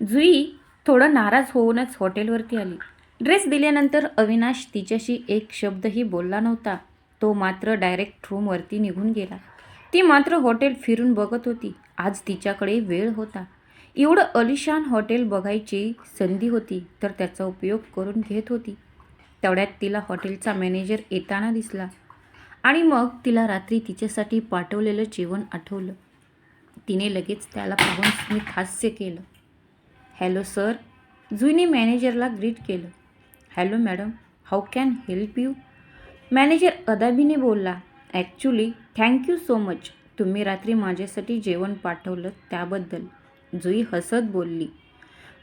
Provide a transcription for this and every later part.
जुई थोडं नाराज होऊनच हॉटेलवरती आली. ड्रेस दिल्यानंतर अविनाश तिच्याशी एक शब्दही बोलला नव्हता. तो मात्र डायरेक्ट रूमवरती निघून गेला. ती मात्र हॉटेल फिरून बघत होती. आज तिच्याकडे वेळ होता. एवढं अलिशान हॉटेल बघायची संधी होती तर त्याचा उपयोग करून घेत होती. तेवढ्यात तिला हॉटेलचा मॅनेजर येताना दिसला आणि मग तिला रात्री तिच्यासाठी पाठवलेलं जेवण आठवलं. तिने लगेच त्याला पाहून स्मित हास्य केलं. Hello sir. जुईने मॅनेजरला ग्रीट केलं. Hello madam how can help you? Manager अदाबीने बोलला ॲक्च्युली थँक्यू सो मच. तुम्ही रात्री माझ्यासाठी जेवण पाठवलं त्याबद्दल. जुई हसत बोलली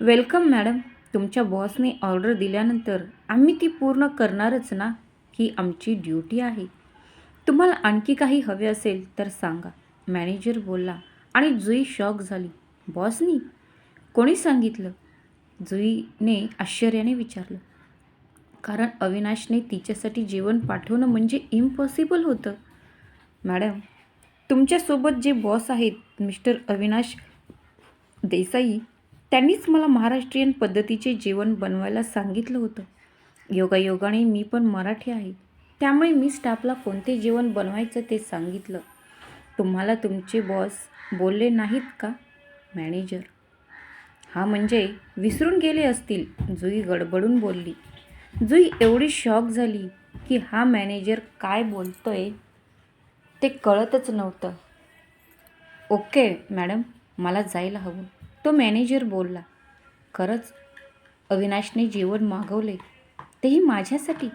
वेलकम मॅडम. तुमच्या बॉसने ऑर्डर दिल्यानंतर आम्ही ती पूर्ण करणारच ना ही आमची ड्युटी आहे. तुम्हाला आणखी काही हवे असेल तर सांगा. मॅनेजर बोलला आणि जुई शॉक झाली बॉसनी कोणी सांगितलं? जुईने आश्चर्याने विचारलं. कारण अविनाशने तिच्यासाठी जेवण पाठवणं म्हणजे इम्पॉसिबल होतं. मॅडम तुमच्यासोबत जे बॉस आहेत मिस्टर अविनाश देसाई त्यांनीच मला महाराष्ट्रीयन पद्धतीचे जेवण बनवायला सांगितलं होतं. योगायोगाने मी पण मराठी आहे. त्यामुळे मी स्टाफला कोणते जेवण बनवायचं ते सांगितलं. तुम्हाला तुमचे बॉस बोलले नाहीत का? मॅनेजर हा म्हणजे विसरून गेले असतील जुई गडबडून बोलली. जुई एवढी शॉक झाली की हा मॅनेजर काय बोलतोय ते कळतच नव्हतं. ओके मॅडम मला जायला हवं. तो मॅनेजर बोलला खरंच? अविनाशने जेवण मागवले. तेही माझ्यासाठी?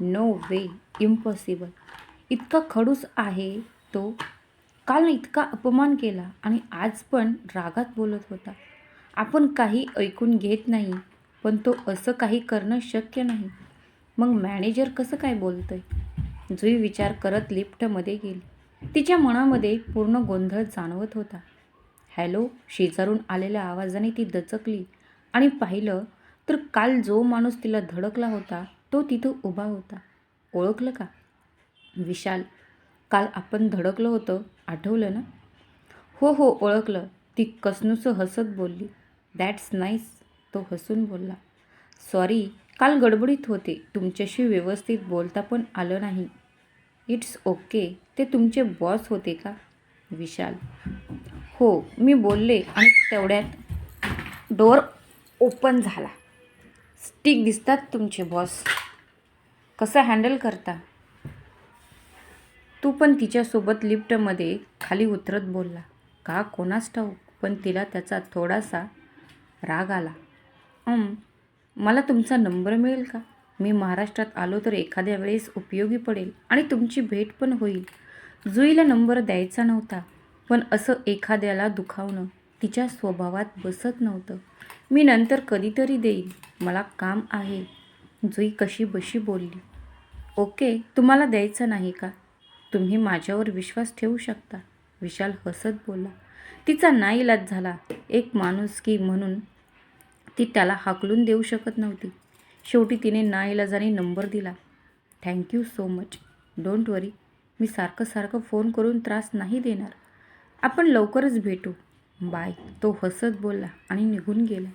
नो वे इम्पॉसिबल इतका खडूस आहे तो. काल इतका अपमान केला आणि आज पण रागात बोलत होता. आपण काही ऐकून घेत नाही पण तो असं काही करणं शक्य नाही. मग मॅनेजर कसं काय बोलतोय? जुई विचार करत लिफ्टमध्ये गेली. तिच्या मनामध्ये पूर्ण गोंधळ जाणवत होता. हॅलो? शेजारून आलेल्या आवाजाने ती दचकली आणि पाहिलं तर काल जो माणूस तिला धडकला होता तो तिथं उभा होता. ओळखलं का? विशाल काल आपण धडकलं होतं आठवलं ना? हो हो ओळखलं. ती कसनुसं हसत बोलली. दॅट्स नाईस तो हसून बोलला सॉरी काल गडबडीत होते. तुमच्याशी व्यवस्थित बोलता पण आलं नाही. इट्स ओके ते तुमचे बॉस होते का? विशाल. हो मी बोलले आणि तेवढ्यात डोअर ओपन झाला. स्टिक दिसतात तुमचे बॉस कसं हँडल करता? तू पण तिच्यासोबत लिफ्टमध्ये खाली उतरत बोलला. का कोणास ठाऊक पण तिला त्याचा थोडासा राग आला. अम मला तुमचा नंबर मिळेल का? मी महाराष्ट्रात आलो तर एखाद्या वेळेस उपयोगी पडेल आणि तुमची भेट पण होईल. जुईला नंबर द्यायचा नव्हता पण असं एखाद्याला दुखावणं तिच्या स्वभावात बसत नव्हतं. मी नंतर कधीतरी देईन. मला काम आहे. जुई कशी बशी बोलली. ओके तुम्हाला द्यायचं नाही का? तुम्ही माझ्यावर विश्वास ठेवू शकता. विशाल हसत बोला तिचा नाईलाज झाला. एक माणुसकी म्हणून ती त्याला हाकलून देऊ शकत नव्हती. शेवटी तिने नाईलाजाने नंबर दिला. Thank you so much don't worry मी सारखं सारखं फोन करून त्रास नाही देणार. आपण लवकरच भेटू. बाय तो हसत बोलला आणि निघून गेला.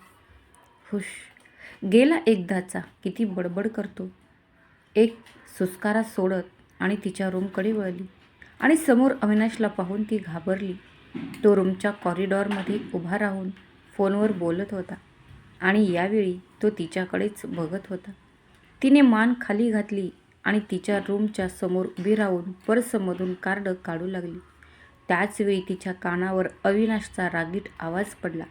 हुश. गेला एकदाचा. किती बडबड करतो. एक सुस्कारा सोडत आणि तिच्या रूमकडे वळली. आणि समोर अविनाशला पाहून ती घाबरली. तो रूमच्या कॉरिडॉरमध्ये उभा राहून फोनवर बोलत होता आणि यावेळी तो तिच्याकडेच बघत होता. तिने मान खाली घातली आणि तिच्या रूमच्या समोर उभी राहून पर्समधून कार्ड काढू लागली. त्याचवेळी तिच्या कानावर अविनाशचा रागीट आवाज पडला.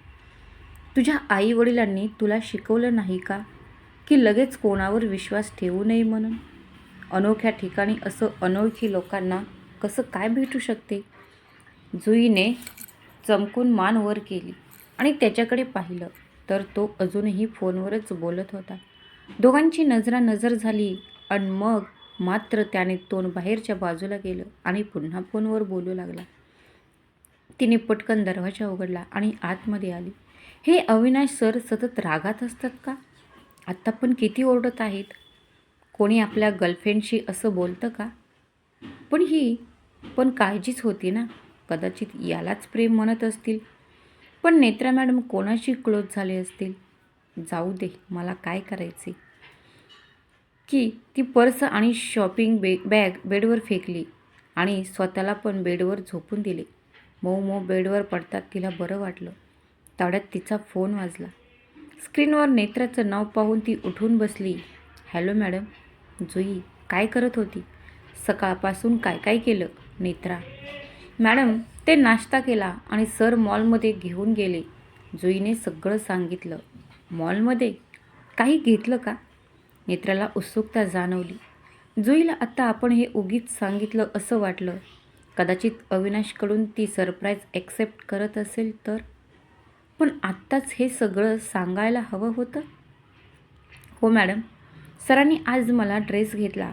तुझ्या आई वडिलांनी तुला शिकवलं नाही का की लगेच कोणावर विश्वास ठेवू नये म्हणून? अनोख्या ठिकाणी असं अनोळखी लोकांना कसं काय भेटू शकते? जुईने चमकून मान वर केली आणि त्याच्याकडे पाहिलं तर तो अजूनही फोनवरच बोलत होता. दोघांची नजरा नजर झाली आणि मग मात्र त्याने तोंड बाहेरच्या बाजूला गेलं आणि पुन्हा फोनवर बोलू लागला. तिने पटकन दरवाजा उघडला आणि आतमध्ये आली. हे अविनाश सर सतत रागात असतात का? आत्ता पण किती ओरडत आहेत? कोणी आपल्या गर्लफ्रेंडशी असं बोलतं का? पण ही पण काळजीच होती ना. कदाचित यालाच प्रेम म्हणत असतील. पण नेत्रा मॅडम कोणाशी क्लोज झाले असतील? जाऊ दे मला काय करायचे? की ती पर्स आणि शॉपिंग बे बॅग बेडवर फेकली आणि स्वतःला पण बेडवर झोपून दिले. मऊ मऊ बेडवर पडतात तिला बरं वाटलं. तावड्यात तिचा फोन वाजला. स्क्रीनवर नेत्राचं नाव पाहून ती उठून बसली. हॅलो मॅडम जुई काय करत होती? सकाळपासून काय काय केलं? नेत्रा मॅडम ते नाश्ता केला आणि सर मॉलमध्ये घेऊन गेले. जुईने सगळं सांगितलं. मॉलमध्ये? काही घेतलं का? नेत्राला उत्सुकता जाणवली. जुईला आत्ता आपण हे उगीच सांगितलं असं वाटलं. कदाचित अविनाशकडून ती सरप्राईज ॲक्सेप्ट करत असेल तर? पण आत्ताच हे सगळं सांगायला हवं होतं? हो मॅडम सरांनी आज मला ड्रेस घेतला.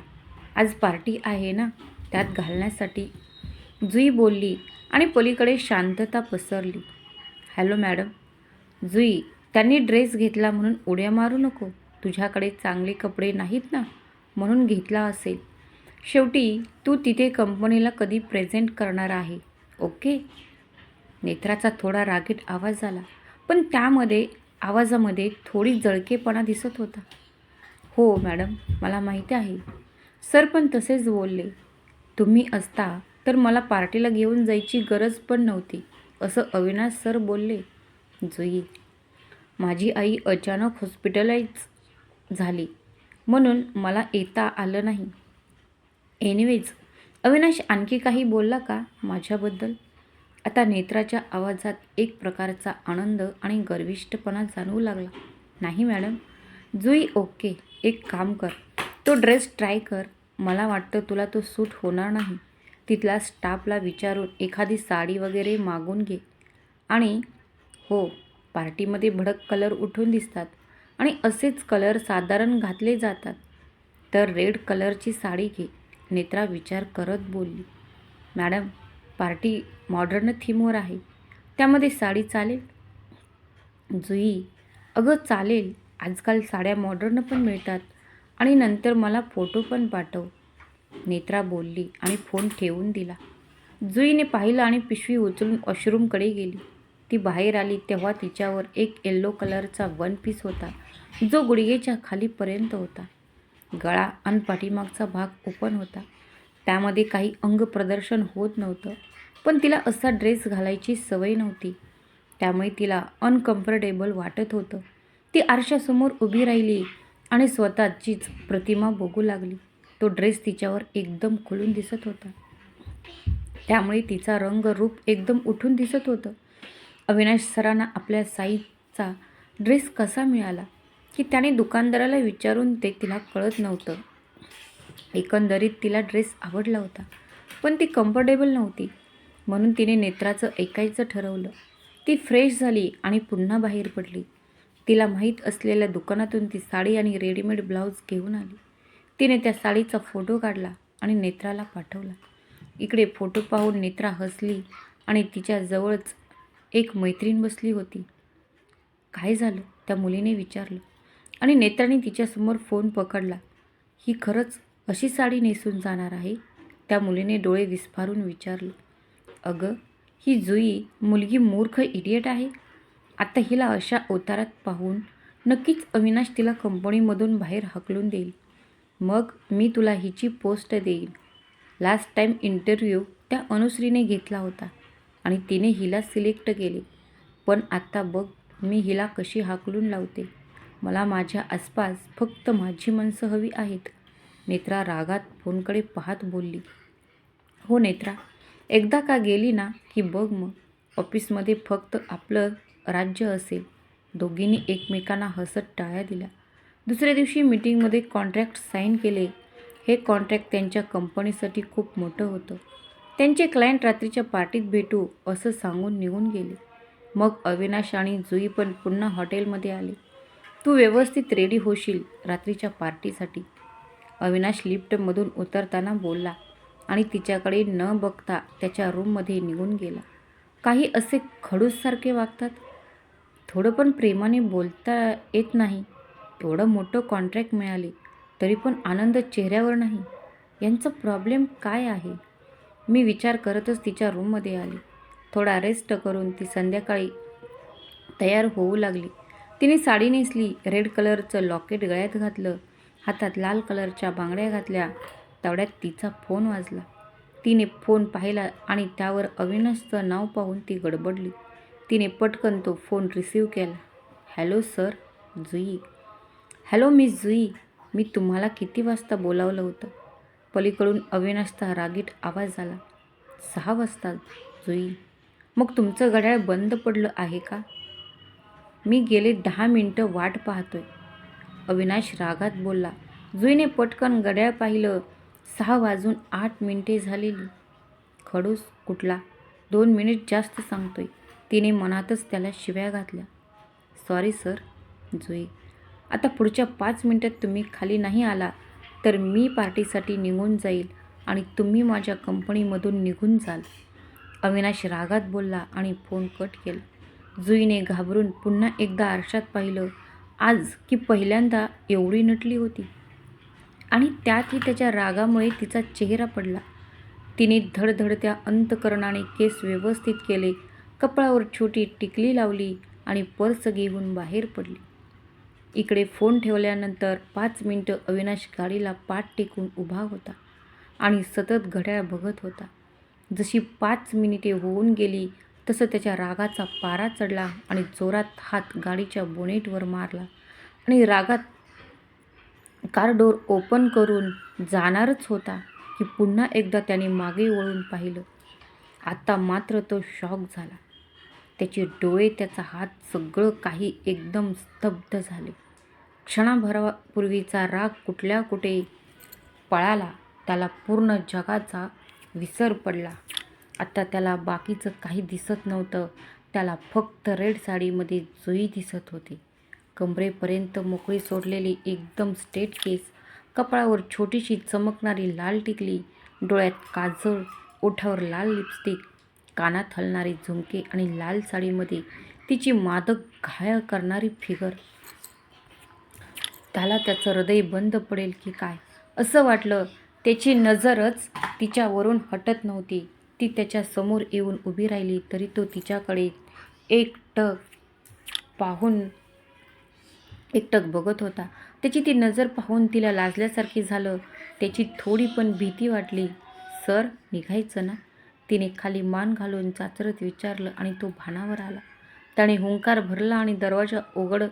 आज पार्टी आहे ना त्यात घालण्यासाठी. जुई बोलली आणि पलीकडे शांतता पसरली. Hello madam. जुई त्यांनी ड्रेस घेतला म्हणून उड्या मारू नको. तुझ्याकडे चांगले कपडे नाहीत ना? म्हणून घेतला असेल. शेवटी तू तिथे कंपनीला कधी प्रेझेंट करणार आहे ओके? नेत्राचा थोडा रागीट आवाज आला पण त्यामध्ये आवाजामध्ये थोडी जळकेपणा दिसत होता. हो मॅडम मला माहिती आहे. सर पण तसेच बोलले. तुम्ही असता तर मला पार्टीला घेऊन जायची गरज पण नव्हती. असं अविनाश सर बोलले जुई माझी आई अचानक हॉस्पिटलाइज झाली. म्हणून मला येता आलं नाही. एनिवेज अविनाश आणखी काही बोलला का माझ्याबद्दल? आता नेत्राच्या आवाजात एक प्रकारचा आनंद आणि गर्विष्ठपणा जाणवू लागला. नाही मॅडम. जुई ओके एक काम कर. तो ड्रेस ट्राय कर. मला वाटतं तुला तो सूट होणार नाही. तिथल्या स्टाफला विचारून एखादी साडी वगैरे मागून घे. आणि हो पार्टीमध्ये भडक कलर उठून दिसतात आणि असेच कलर साधारण घातले जातात. तर रेड कलरची साडी घे नेत्रा विचार करत बोलली. मॅडम पार्टी मॉडर्न थीमवर आहे. त्यामध्ये साडी चालेल? जुई अगं चालेल. आजकाल साड्या मॉडर्न पण मिळतात. आणि नंतर मला फोटो पण पाठव. नेत्रा बोलली आणि फोन ठेवून दिला. जुईने पाहिलं आणि पिशवी उचलून वॉशरूमकडे गेली. ती बाहेर आली तेव्हा तिच्यावर एक येल्लो कलरचा वन पीस होता. जो गुडघेच्या खालीपर्यंत होता. गळा आणि पाठीमागचा भाग ओपन होता. त्यामध्ये काही अंग प्रदर्शन होत नव्हतं पण तिला असा ड्रेस घालायची सवय नव्हती. त्यामुळे तिला अनकम्फर्टेबल वाटत होतं. ती आरशासमोर उभी राहिली आणि स्वतःचीच प्रतिमा बघू लागली. तो ड्रेस तिच्यावर एकदम खुलून दिसत होता. त्यामुळे तिचा रंग रूप एकदम उठून दिसत होतं. अविनाश सरांना आपल्या साईजचा ड्रेस कसा मिळाला की त्याने दुकानदाराला विचारून ते तिला कळत नव्हतं. एकंदरीत तिला ड्रेस आवडला होता पण ती कम्फर्टेबल नव्हती. म्हणून तिने नेत्राचं ऐकायचं ठरवलं. ती फ्रेश झाली आणि पुन्हा बाहेर पडली. तिला माहीत असलेल्या दुकानातून ती साडी आणि रेडीमेड ब्लाऊज घेऊन आली. तिने त्या साडीचा फोटो काढला आणि नेत्राला पाठवला. इकडे फोटो पाहून नेत्रा हसली आणि तिच्या जवळच एक मैत्रीण बसली होती. काय झालं? त्या मुलीने विचारलं. आणि नेत्राने तिच्यासमोर फोन पकडला. ही खरंच अशी साडी नेसून जाणार आहे? त्या मुलीने डोळे विस्फारून विचारलं. अगं ही जुई मुलगी मूर्ख इडियट आहे? आता हिला अशा अवतारात पाहून नक्कीच अविनाश तिला कंपनीमधून बाहेर हकलून देईल. मग मी तुला हिची पोस्ट देईन. लास्ट टाईम इंटरव्ह्यू त्या अनुश्रीने घेतला होता आणि तिने हिला सिलेक्ट केले. पण आत्ता बघ मी हिला कशी हाकलून लावते. मला माझ्या आसपास फक्त माझी माणसं हवी आहेत. नेत्रा रागात फोनकडे पाहत बोलली. हो नेत्रा एकदा का गेली ना की बघ मग. ऑफिसमध्ये फक्त आपलं राज्य असेल. दोघींनी एकमेकांना हसत टाळ्या दिल्या. दुसऱ्या दिवशी मीटिंगमध्ये कॉन्ट्रॅक्ट साईन केले. हे कॉन्ट्रॅक्ट त्यांच्या कंपनीसाठी खूप मोठं होतं. त्यांचे क्लायंट रात्रीच्या पार्टीत भेटू असं सांगून निघून गेले. मग अविनाश आणि जुई पण पुन्हा हॉटेलमध्ये आले. तू व्यवस्थित रेडी होशील रात्रीच्या पार्टीसाठी. अविनाश लिफ्टमधून उतरताना बोलला आणि तिच्याकडे न बघता त्याच्या रूममध्ये निघून गेला. काही असे खडूससारखे वागतात. थोडं पण प्रेमाने बोलता येत नाही. एवढं मोठं कॉन्ट्रॅक्ट मिळाले तरी पण आनंद चेहऱ्यावर नाही. यांचा प्रॉब्लेम काय आहे? मी विचार करतच तिच्या रूममध्ये आली. थोडा रेस्ट करून ती संध्याकाळी तयार होऊ लागली. तिने साडी नेसली रेड कलरचं लॉकेट गळ्यात घातलं हातात लाल कलरच्या बांगड्या घातल्या तेवढ्यात तिचा फोन वाजला. तिने फोन पाहिला आणि त्यावर अविनाशचं नाव पाहून ती गडबडली. तिने पटकन तो फोन रिसीव केला. Hello sir Jui. Hello miss Jui मी तुम्हाला किती वाजता बोलावलं होतं? पलीकडून अविनाशचा रागीट आवाज आला. सहा वाजता जुई मग तुमचं घड्याळ बंद पडलं आहे का? मी गेले दहा मिनटं वाट पाहतोय. अविनाश रागात बोलला जुईने पटकन घड्याळ पाहिलं. सहा वाजून आठ मिनिटे झालेली. खडूस कुठला? दोन मिनिट जास्त सांगतोय. तिने मनातच त्याला शिव्या घातल्या. सॉरी सर जुई आता पुढच्या पाच मिनटात तुम्ही खाली नाही आला तर मी पार्टीसाठी निघून जाईल आणि तुम्ही माझ्या कंपनीमधून निघून जाल. अविनाश रागात बोलला आणि फोन कट केला. जुईने घाबरून पुन्हा एकदा आरशात पाहिलं आज की पहिल्यांदा एवढी नटली होती. आणि त्यातही त्याच्या रागामुळे तिचा चेहरा पडला. तिने धडधडत्या अंतकरणाने केस व्यवस्थित केले कपाळावर छोटी टिकली लावली आणि पर्स घेऊन बाहेर पडली. इकडे फोन ठेवल्यानंतर पाच मिनटं अविनाश गाडीला पाठ टेकून उभा होता आणि सतत घड्याळ बघत होता. जशी पाच मिनिटे होऊन गेली तसं त्याच्या रागाचा पारा चढला आणि जोरात हात गाडीच्या बोनेटवर मारला आणि रागात कार डोर ओपन करून जाणारच होता की पुन्हा एकदा त्याने मागे वळून पाहिलं. आत्ता मात्र तो शॉक झाला. त्याचे डोळे त्याचा हात सगळं काही एकदम स्तब्ध झाले. क्षणाभरापूर्वीचा राग कुठल्या कुठे पळाला त्याला पूर्ण जगाचा विसर पडला. आता त्याला बाकीचं काही दिसत नव्हतं. त्याला फक्त रेड साडीमध्ये जुई दिसत होती. कमरेपर्यंत मोकळी सोडलेली एकदम स्टेट केस कपाळावर छोटीशी चमकणारी लाल टिकली डोळ्यात काजळ ओठावर लाल लिपस्टिक कानात हलणारे झुमके आणि लाल साडीमध्ये तिची मादक घायल करणारी फिगर. त्याला त्याचं हृदय बंद पडेल की काय? असं वाटलं त्याची नजरच तिच्यावरून हटत नव्हती. ती त्याच्यासमोर येऊन उभी राहिली तरी तो तिच्याकडे एकटक पाहून एकटक बघत होता. त्याची ती नजर पाहून तिला लाजल्यासारखी झालं. त्याची थोडी पण भीती वाटली. सर निघायचं ना? तिने खाली मान घालून चाचरत विचारलं आणि तो भानावर आला. त्याने हुंकार भरला आणि दरवाजा उघड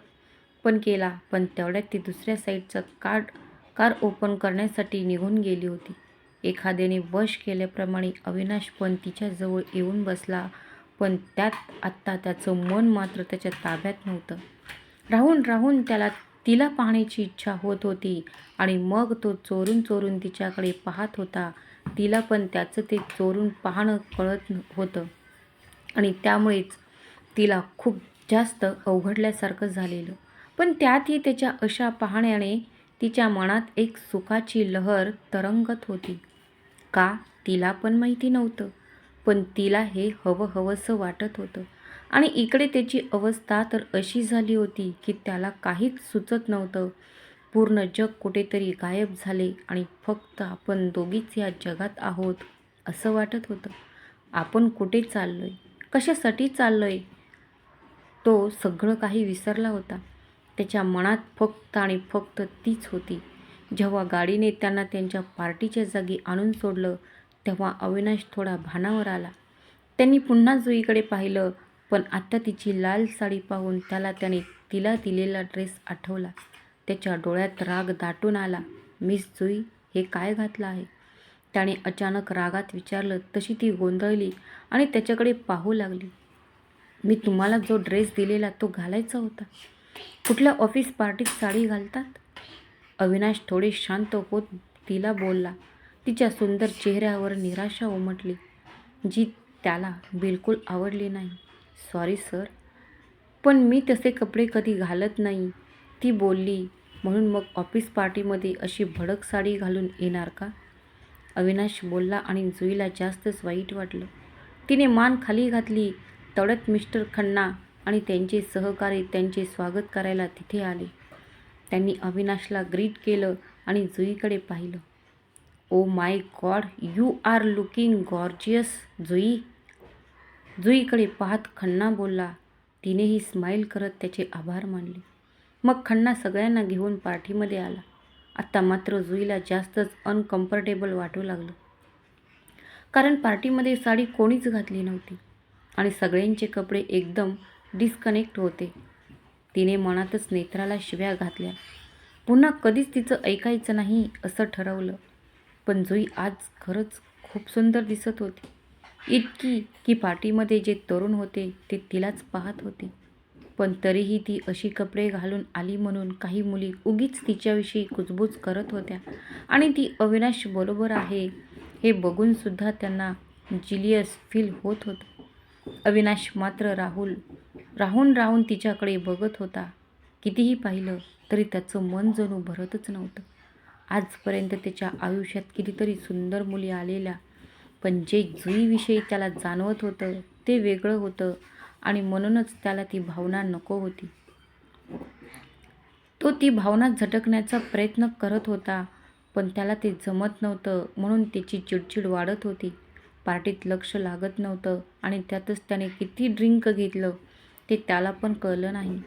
पण केला पण तेवढ्यात ती दुसऱ्या साईडचं कार्ड कार ओपन करण्यासाठी निघून गेली होती. एखाद्याने वश केल्याप्रमाणे अविनाश पण तिच्याजवळ येऊन बसला पण त्यात आत्ता त्याचं मन मात्र त्याच्या ताब्यात नव्हतं. राहून राहून त्याला तिला पाहण्याची इच्छा होत होती आणि मग तो चोरून चोरून तिच्याकडे पाहत होता. तिला पण त्याचं ते चोरून पाहणं कळत होतं. आणि त्यामुळेच तिला खूप जास्त अवघडल्यासारखं झालेलं. पण त्यातही त्याच्या अशा पाहण्याने तिच्या मनात एक सुखाची लहर तरंगत होती. का? तिला पण माहिती नव्हतं. पण तिला हे हवं हवंसं वाटत होतं. आणि इकडे त्याची अवस्था तर अशी झाली होती की त्याला काहीच सुचत नव्हतं. पूर्ण जग कुठेतरी गायब झाले आणि फक्त आपण दोघीच या जगात आहोत असं वाटत होतं. आपण कुठे चाललो आहे कशासाठी चाललो आहे तो सगळं काही विसरला होता. त्याच्या मनात फक्त आणि फक्त तीच होती. जेव्हा गाडीने त्यांना त्यांच्या पार्टीच्या जागी आणून सोडलं तेव्हा अविनाश थोडा भानावर आला. त्यांनी पुन्हा जुईकडे पाहिलं पण आत्ता तिची लाल साडी पाहून त्याला त्याने तिला दिलेला ड्रेस आठवला. त्याच्या डोळ्यात राग दाटून आला. मिस जुई हे काय घातलं आहे? त्याने अचानक रागात विचारलं. तशी ती गोंधळली आणि त्याच्याकडे पाहू लागली. मी तुम्हाला जो ड्रेस दिलेला तो घालायचा होता. कुठल्या ऑफिस पार्टीत साडी घालतात? अविनाश थोडे शांत होत तिला बोलला. तिच्या सुंदर चेहऱ्यावर निराशा उमटली जी त्याला बिलकुल आवडली नाही. सॉरी सर पण मी तसे कपडे कधी घालत नाही. ती बोलली म्हणून मग ऑफिस पार्टीमध्ये अशी भडक साडी घालून येणार का? अविनाश बोलला आणि जुईला जास्तच वाईट वाटलं. तिने मान खाली घातली तेवढ्यात मिस्टर खन्ना आणि त्यांचे सहकारी त्यांचे स्वागत करायला तिथे आले. त्यांनी अविनाशला ग्रीट केलं आणि जुईकडे पाहिलं. ओ my god you are looking gorgeous Jui. जुईकडे पाहत खन्ना बोलला. तिनेही स्माईल करत त्याचे आभार मानले. मग खन्ना सगळ्यांना घेऊन पार्टीमध्ये आला. आत्ता मात्र जुईला जास्तच अनकम्फर्टेबल वाटू लागलं. कारण पार्टीमध्ये साडी कोणीच घातली नव्हती आणि सगळ्यांचे कपडे एकदम डिस्कनेक्ट होते. तिने मनातच नेत्राला शिव्या घातल्या. पुन्हा कधीच तिचं ऐकायचं नाही असं ठरवलं. पण जुई आज खरंच खूप सुंदर दिसत होती. इतकी की पार्टीमध्ये जे तरुण होते ते तिलाच पाहत होते. पण तरीही ती अशी कपडे घालून आली म्हणून काही मुली उगीच तिच्याविषयी कुजबूज करत होत्या. आणि ती अविनाश बरोबर आहे हे बघूनसुद्धा त्यांना जिलियस फील होत होतं. अविनाश मात्र राहुल राहून राहून तिच्याकडे बघत होता. कितीही पाहिलं तरी त्याचं मन जणू भरतच नव्हतं. आजपर्यंत त्याच्या आयुष्यात कितीतरी सुंदर मुली आलेल्या पण जे जुईविषयी त्याला जाणवत होतं ते वेगळं होतं. आणि म्हणूनच त्याला ती भावना नको होती. तो ती भावना झटकण्याचा प्रयत्न करत होता पण त्याला ते जमत नव्हतं म्हणून त्याची चिडचिड वाढत होती. पार्टीत लक्ष लागत नव्हतं आणि त्यातच त्याने किती ड्रिंक घेतलं ते त्याला पण कळलं नाही.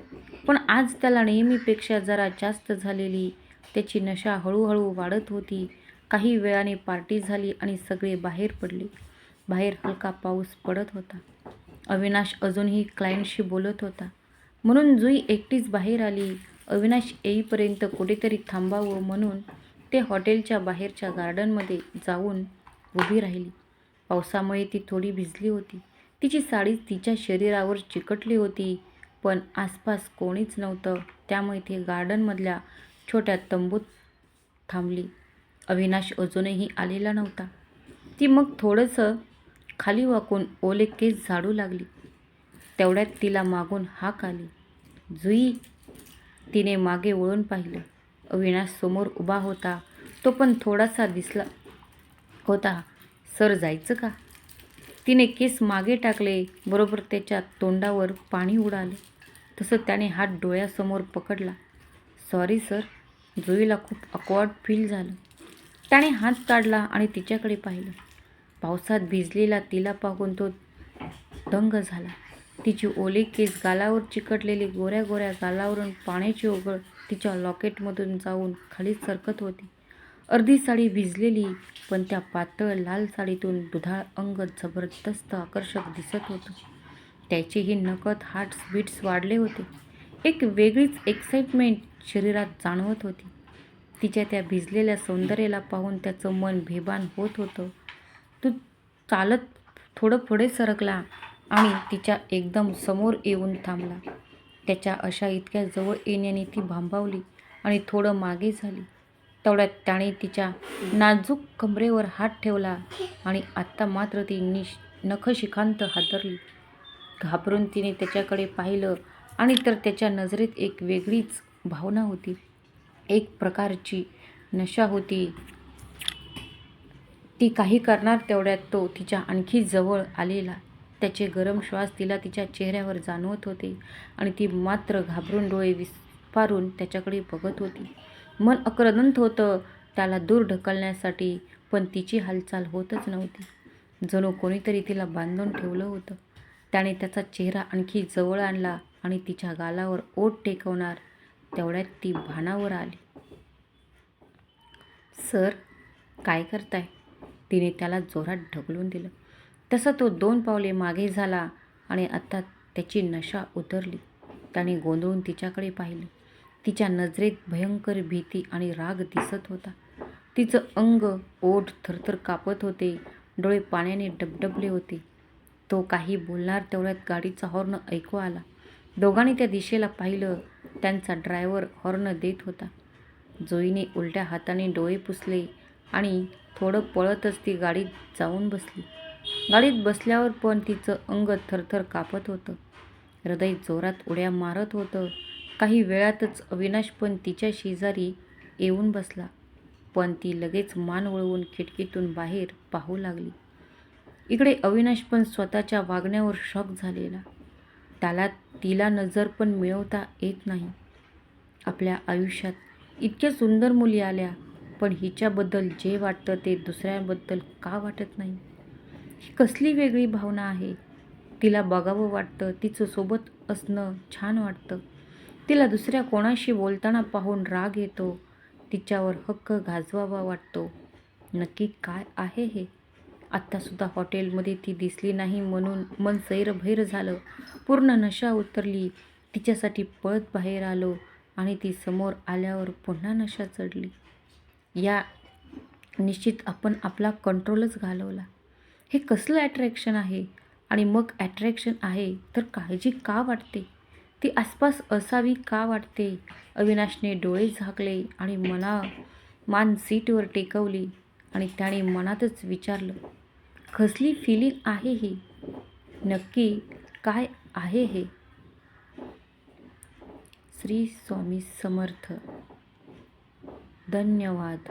पण आज त्याला नेहमीपेक्षा जरा जास्त झालेली त्याची नशा हळूहळू वाढत होती. काही वेळाने पार्टी झाली आणि सगळे बाहेर पडले. बाहेर हलका पाऊस पडत होता. अविनाश अजूनही क्लायंटशी बोलत होता. म्हणून जुई एकटीच बाहेर आली. अविनाश येईपर्यंत कुठेतरी थांबावं म्हणून ते हॉटेलच्या बाहेरच्या गार्डनमध्ये जाऊन उभी राहिली. पावसामुळे ती थोडी भिजली होती. तिची साडी तिच्या शरीरावर चिकटली होती पण आसपास कोणीच नव्हतं. त्यामुळे ती गार्डनमधल्या छोट्या तंबूत थांबली. अविनाश अजूनही आलेला नव्हता. ती मग थोडंसं खाली वाकून ओले केस झाडू लागली. तेवढ्यात तिला मागून हाक आली. जुई तिने मागे वळून पाहिलं. अविनाश समोर उभा होता. तो पण थोडासा दिसला होता. सर जायचं का? तिने केस मागे टाकले. बरोबर त्याच्या तोंडावर पाणी उडाले. तसं त्याने हात डोळ्यासमोर पकडला. Sorry sir. जुईला खूप अकवर्ड फील झालं. त्याने हात काढला आणि तिच्याकडे पाहिलं. पावसात भिजलेला तिला पाहून तो दंग झाला. तिची ओले केस गालावर चिकटलेली गोऱ्या गोऱ्या गालावरून पाण्याची ओघळ तिच्या लॉकेटमधून जाऊन खाली सरकत होती. अर्धी साडी भिजलेली पण त्या पातळ लाल साडीतून दुधाळ अंग जबरदस्त आकर्षक दिसत होतं. त्याचेही नकत हार्ट्स बीट्स वाढले होते. एक वेगळीच एक्साइटमेंट शरीरात जाणवत होती. तिच्या त्या भिजलेल्या सौंदर्याला पाहून त्याचं मन भेबान होत होतं. तो चालत थोडं पुढे सरकला आणि तिच्या एकदम समोर येऊन थांबला. त्याच्या अशा इतक्या जवळ येण्याने ती भांबावली आणि थोडं मागे झाली. तेवढ्यात त्याने तिच्या नाजूक कमरेवर हात ठेवला आणि आत्ता मात्र ती निश नखशिखांत हादरली घाबरून तिने त्याच्याकडे पाहिलं आणि तर त्याच्या नजरेत एक वेगळीच भावना होती. एक प्रकारची नशा होती. ती काही करणार तेवढ्यात तो तिच्या आणखी जवळ आलेला. त्याचे गरम श्वास तिला तिच्या चेहऱ्यावर जाणवत होते आणि ती मात्र घाबरून डोळे विस्फारून त्याच्याकडे बघत होती. मन अक्रदंत होतं त्याला दूर ढकलण्यासाठी पण तिची हालचाल होतच नव्हती. जणू कोणीतरी तिला बांधून ठेवलं होतं. त्याने त्याचा चेहरा आणखी जवळ आणला आणि तिच्या गालावर ओट टेकवणार तेवढ्यात ती भानावर आली. सर काय करताय? तिने त्याला जोरात ढकलून दिलं. तसं तो दोन पावले मागे झाला आणि आता त्याची नशा उतरली. त्याने गोंधळून तिच्याकडे पाहिलं. तिच्या नजरेत भयंकर भीती आणि राग दिसत होता. तिचं अंग ओठ थरथर कापत होते. डोळे पाण्याने डबडबले होते. तो काही बोलणार तेवढ्यात गाडीचा हॉर्न ऐकू आला. दोघांनी त्या दिशेला पाहिलं. त्यांचा ड्रायव्हर हॉर्न देत होता. जोईने उलट्या हाताने डोळे पुसले. आणि थोडं पळतच ती गाडीत जाऊन बसली. गाडीत बसल्यावर पण तिचं अंग थरथर कापत होतं. हृदय जोरात उड्या मारत होतं. काही वेळातच अविनाश पण तिच्या शेजारी येऊन बसला. पण ती लगेच मान वळवून खिडकीतून बाहेर पाहू लागली. इकडे अविनाश पण स्वतःच्या वागण्यावर शॉक झालेला. त्याला तिला नजर पण मिळवता येत नाही. आपल्या आयुष्यात इतक्या सुंदर मुली आल्या. पण हिच्याबद्दल जे वाटतं ते दुसऱ्याबद्दल का वाटत नाही? ही कसली वेगळी भावना आहे? तिला बघावं वाटतं तिचं सोबत असणं छान वाटतं. तिला दुसऱ्या कोणाशी बोलताना पाहून राग येतो तिच्यावर हक्क गाजवावा वाटतो. नक्की काय आहे हे? आत्तासुद्धा हॉटेलमध्ये ती दिसली नाही म्हणून मन सैरभैर झालं. पूर्ण नशा उतरली. तिच्यासाठी पळत बाहेर आलो आणि ती समोर आल्यावर पुन्हा नशा चढली. या निश्चित आपण आपला कंट्रोलच घालवला. हे कसलं ॲट्रॅक्शन आहे? आणि मग ॲट्रॅक्शन आहे तर काळजी का वाटते? ती आसपास असावी का वाटते? अविनाशने डोळे झाकले आणि मना मान सीटवर टेकवली आणि त्याने मनातच विचारलं कसली फिलिंग आहे ही? नक्की काय आहे हे? श्री स्वामी समर्थ. धन्यवाद